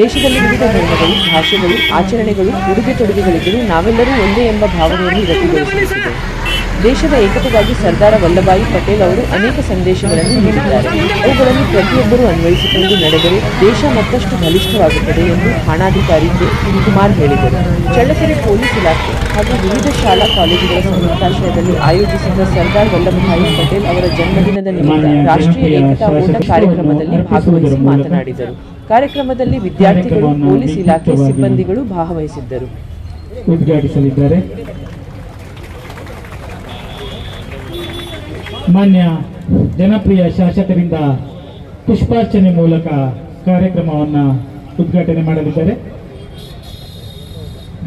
ದೇಶದಲ್ಲಿ ವಿವಿಧ ಧರ್ಮಗಳು, ಭಾಷೆಗಳು, ಆಚರಣೆಗಳು, ಉಡುಗೆ ತೊಡುಗೆಗಳಿದ್ದರೂ ನಾವೆಲ್ಲರೂ ಒಂದೇ ಎಂಬ ಭಾವನೆಯನ್ನು ಗಟ್ಟಿಗೊಳಿಸುತ್ತಿದೆ ದೇಶದ ಏಕತೆಗಾಗಿ ಸರ್ದಾರ ವಲ್ಲಭಾಯಿ ಪಟೇಲ್ ಅವರು ಅನೇಕ ಸಂದೇಶಗಳನ್ನು ನೀಡಿದ್ದಾರೆ. ಅವುಗಳನ್ನು ಪ್ರತಿಯೊಬ್ಬರೂ ಅನ್ವಯಿಸಿಕೊಂಡು ನಡೆದರೆ ದೇಶ ಮತ್ತಷ್ಟು ಬಲಿಷ್ಠವಾಗುತ್ತದೆ ಎಂದು ಠಾಣಾಧಿಕಾರಿ ಕುಮಾರ್ ಹೇಳಿದರು. ಚಳ್ಳಕೆರೆ ಪೊಲೀಸ್ ಇಲಾಖೆ ಹಾಗೂ ವಿವಿಧ ಶಾಲಾ ಕಾಲೇಜುಗಳ ಸಂಯುಕ್ತಾಶ್ರಯದಲ್ಲಿ ಆಯೋಜಿಸಿದ್ದ ಸರ್ದಾರ್ ವಲ್ಲಭಭಾಯಿ ಪಟೇಲ್ ಅವರ ಜನ್ಮದಿನದ ನಿಮಿತ್ತ ರಾಷ್ಟ್ರೀಯ ಏಕತಾ ಓಟ ಕಾರ್ಯಕ್ರಮದಲ್ಲಿ ಭಾಗವಹಿಸಿ ಮಾತನಾಡಿದರು. ಕಾರ್ಯಕ್ರಮದಲ್ಲಿ ವಿದ್ಯಾರ್ಥಿಗಳು ಪೊಲೀಸ್ ಇಲಾಖೆ ಸಿಬ್ಬಂದಿಗಳು ಭಾಗವಹಿಸಿದ್ದರು. ಉದ್ಘಾಟಿಸಲಿದ್ದಾರೆ. ಮಾನ್ಯ ಜನಪ್ರಿಯ ಶಾಸಕರಿಂದ ಪುಷ್ಪಾರ್ಚನೆ ಮೂಲಕ ಕಾರ್ಯಕ್ರಮವನ್ನು ಉದ್ಘಾಟನೆ ಮಾಡಲಿದ್ದಾರೆ.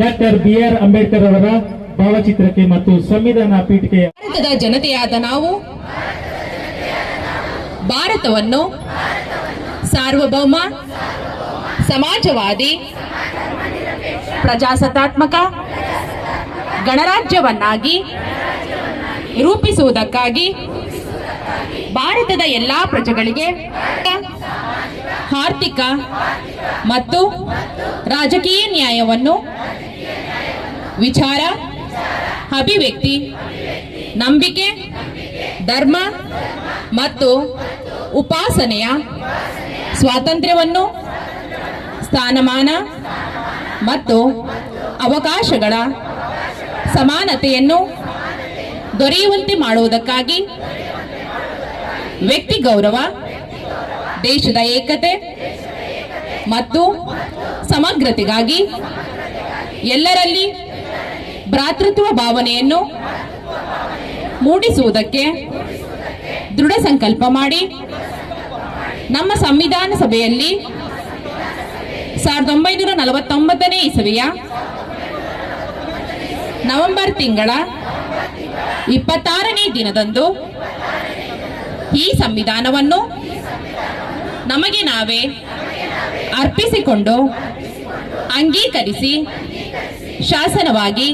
ಡಾಕ್ಟರ್ ಬಿ ಆರ್ ಅಂಬೇಡ್ಕರ್ ಅವರ ಭಾವಚಿತ್ರಕ್ಕೆ ಮತ್ತು ಸಂವಿಧಾನ ಪೀಠಿಕೆಯ ಭಾರತದ ಜನತೆಯಾದ ನಾವು ಭಾರತವನ್ನು ಸಾರ್ವಭೌಮ, ಸಮಾಜವಾದಿ, ಪ್ರಜಾಸತ್ತಾತ್ಮಕ, ಗಣರಾಜ್ಯವನ್ನಾಗಿ ರೂಪಿಸುವುದಕ್ಕಾಗಿ ಭಾರತದ ಎಲ್ಲಾ ಪ್ರಜೆಗಳಿಗೆ ಆರ್ಥಿಕ ಮತ್ತು ರಾಜಕೀಯ ನ್ಯಾಯವನ್ನು ವಿಚಾರ, ಅಭಿವ್ಯಕ್ತಿ, ನಂಬಿಕೆ, ಧರ್ಮ ಮತ್ತು ಉಪಾಸನೆಯ ಸ್ವಾತಂತ್ರ್ಯವನ್ನು, ಸ್ಥಾನಮಾನ ಮತ್ತು ಅವಕಾಶಗಳ ಸಮಾನತೆಯನ್ನು ದೊರೆಯುವಂತೆ ಮಾಡುವುದಕ್ಕಾಗಿ ವ್ಯಕ್ತಿ ಗೌರವ, ದೇಶದ ಏಕತೆ ಮತ್ತು ಸಮಗ್ರತೆಗಾಗಿ ಎಲ್ಲರಲ್ಲಿ ಭ್ರಾತೃತ್ವ ಭಾವನೆಯನ್ನು ಮೂಡಿಸುವುದಕ್ಕೆ ದೃಢ ಸಂಕಲ್ಪ ಮಾಡಿ. ನಮ್ಮ ಸಂವಿಧಾನ ಸಭೆಯಲ್ಲಿ ಸಾವಿರದ ಒಂಬೈನೂರ ನಲವತ್ತೊಂಬತ್ತನೇ ಇಸವಿಯ ನವೆಂಬರ್ ತಿಂಗಳ ಇಪ್ಪತ್ತಾರನೇ ದಿನದಂದು ಈ ಸಂವಿಧಾನವನ್ನು ನಮಗೆ ನಾವೇ ಅರ್ಪಿಸಿಕೊಂಡು ಅಂಗೀಕರಿಸಿ ಶಾಸನವಾಗಿ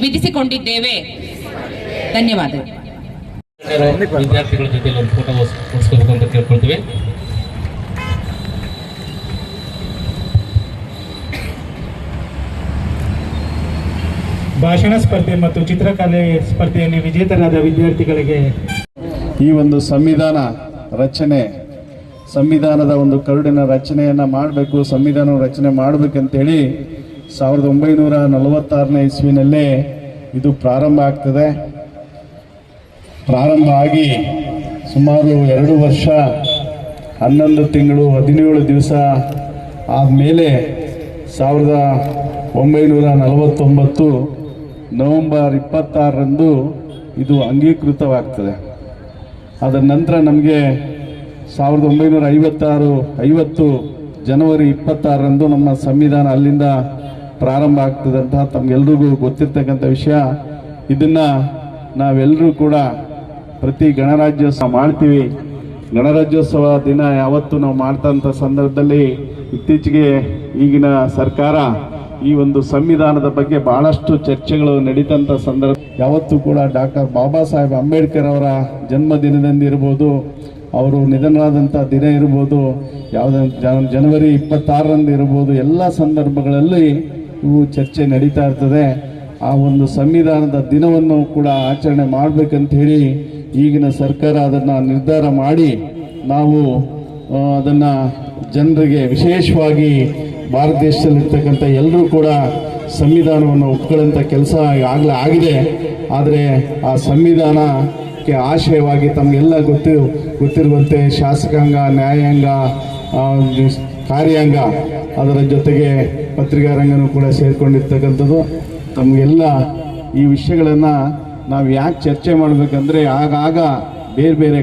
ವಿಧಿಸಿಕೊಂಡಿದ್ದೇವೆ. ಧನ್ಯವಾದಗಳು. ವಿದ್ಯಾರ್ಥಿಗಳ ಜೊತೆ ಒಂದು ಫೋಟೋ ಉಳಿಸ್ಕೋಬೇಕು ಅಂತ ಕೇಳ್ಕೊಳ್ತೀವಿ. ಭಾಷಣ ಸ್ಪರ್ಧೆ ಮತ್ತು ಚಿತ್ರಕಲೆ ಸ್ಪರ್ಧೆಯಲ್ಲಿ ವಿಜೇತರಾದ ವಿದ್ಯಾರ್ಥಿಗಳಿಗೆ ಈ ಒಂದು ಸಂವಿಧಾನ ರಚನೆ ಸಂವಿಧಾನದ ಒಂದು ಕರುಡಿನ ರಚನೆಯನ್ನು ಮಾಡಬೇಕು ಸಂವಿಧಾನ ರಚನೆ ಮಾಡಬೇಕಂತೇಳಿ ಸಾವಿರದ ಒಂಬೈನೂರ ನಲವತ್ತಾರನೇ ಇಸ್ವಿನಲ್ಲೇ ಇದು ಪ್ರಾರಂಭ ಆಗ್ತದೆ. ಪ್ರಾರಂಭ ಆಗಿ ಸುಮಾರು ಎರಡು ವರ್ಷ, ಹನ್ನೊಂದು ತಿಂಗಳು, ಹದಿನೇಳು ದಿವಸ ಆದಮೇಲೆ ಸಾವಿರದ ಒಂಬೈನೂರ ನಲವತ್ತೊಂಬತ್ತು ನವಂಬರ್ ಇಪ್ಪತ್ತಾರರಂದು ಇದು ಅಂಗೀಕೃತವಾಗ್ತದೆ. ಅದರ ನಂತರ ನಮಗೆ ಸಾವಿರದ ಒಂಬೈನೂರ ಐವತ್ತಾರು, ಐವತ್ತು ಜನವರಿ ಇಪ್ಪತ್ತಾರರಂದು ನಮ್ಮ ಸಂವಿಧಾನ ಅಲ್ಲಿಂದ ಪ್ರಾರಂಭ ಆಗ್ತದಂತಹ ತಮಗೆಲ್ರಿಗೂ ಗೊತ್ತಿರ್ತಕ್ಕಂಥ ವಿಷಯ. ಇದನ್ನು ನಾವೆಲ್ಲರೂ ಕೂಡ ಪ್ರತಿ ಗಣರಾಜ್ಯೋತ್ಸವ ಮಾಡ್ತೀವಿ. ಗಣರಾಜ್ಯೋತ್ಸವ ದಿನ ಯಾವತ್ತು ನಾವು ಮಾಡ್ತಂಥ ಸಂದರ್ಭದಲ್ಲಿ ಇತ್ತೀಚೆಗೆ ಈಗಿನ ಸರ್ಕಾರ ಈ ಒಂದು ಸಂವಿಧಾನದ ಬಗ್ಗೆ ಬಹಳಷ್ಟು ಚರ್ಚೆಗಳು ನಡೀತಂಥ ಸಂದರ್ಭ ಯಾವತ್ತೂ ಕೂಡ ಡಾಕ್ಟರ್ ಬಾಬಾ ಸಾಹೇಬ್ ಅಂಬೇಡ್ಕರ್ ಅವರ ಜನ್ಮದಿನದಂದಿರ್ಬೋದು ಅವರು ನಿಧನರಾದಂಥ ದಿನ ಇರ್ಬೋದು, ಯಾವುದೇ ಜನ, ಜನವರಿ ಇಪ್ಪತ್ತಾರರಂದು ಇರ್ಬೋದು, ಎಲ್ಲ ಸಂದರ್ಭಗಳಲ್ಲಿ ಇವು ಚರ್ಚೆ ನಡೀತಾ ಇರ್ತದೆ. ಆ ಒಂದು ಸಂವಿಧಾನದ ದಿನವನ್ನು ಕೂಡ ಆಚರಣೆ ಮಾಡಬೇಕಂತ ಹೇಳಿ ಈಗಿನ ಸರ್ಕಾರ ಅದನ್ನು ನಿರ್ಧಾರ ಮಾಡಿ ನಾವು ಅದನ್ನು ಜನರಿಗೆ ವಿಶೇಷವಾಗಿ ಭಾರತ ದೇಶದಲ್ಲಿರ್ತಕ್ಕಂಥ ಎಲ್ಲರೂ ಕೂಡ ಸಂವಿಧಾನವನ್ನು ಒಪ್ಕೊಳ್ಳೋಂಥ ಕೆಲಸ ಆಗಲೇ ಆಗಿದೆ. ಆದರೆ ಆ ಸಂವಿಧಾನಕ್ಕೆ ಆಶಯವಾಗಿ ತಮಗೆಲ್ಲ ಗೊತ್ತಿ, ಗೊತ್ತಿರುವಂತೆ ಶಾಸಕಾಂಗ, ನ್ಯಾಯಾಂಗ ಕಾರ್ಯಾಂಗ, ಅದರ ಜೊತೆಗೆ ಪತ್ರಿಕಾರಂಗನೂ ಕೂಡ ಸೇರಿಕೊಂಡಿರ್ತಕ್ಕಂಥದ್ದು. ತಮಗೆಲ್ಲ ಈ ವಿಷಯಗಳನ್ನು ನಾವು ಯಾಕೆ ಚರ್ಚೆ ಮಾಡಬೇಕಂದ್ರೆ ಆಗಾಗ ಬೇರೆ ಬೇರೆ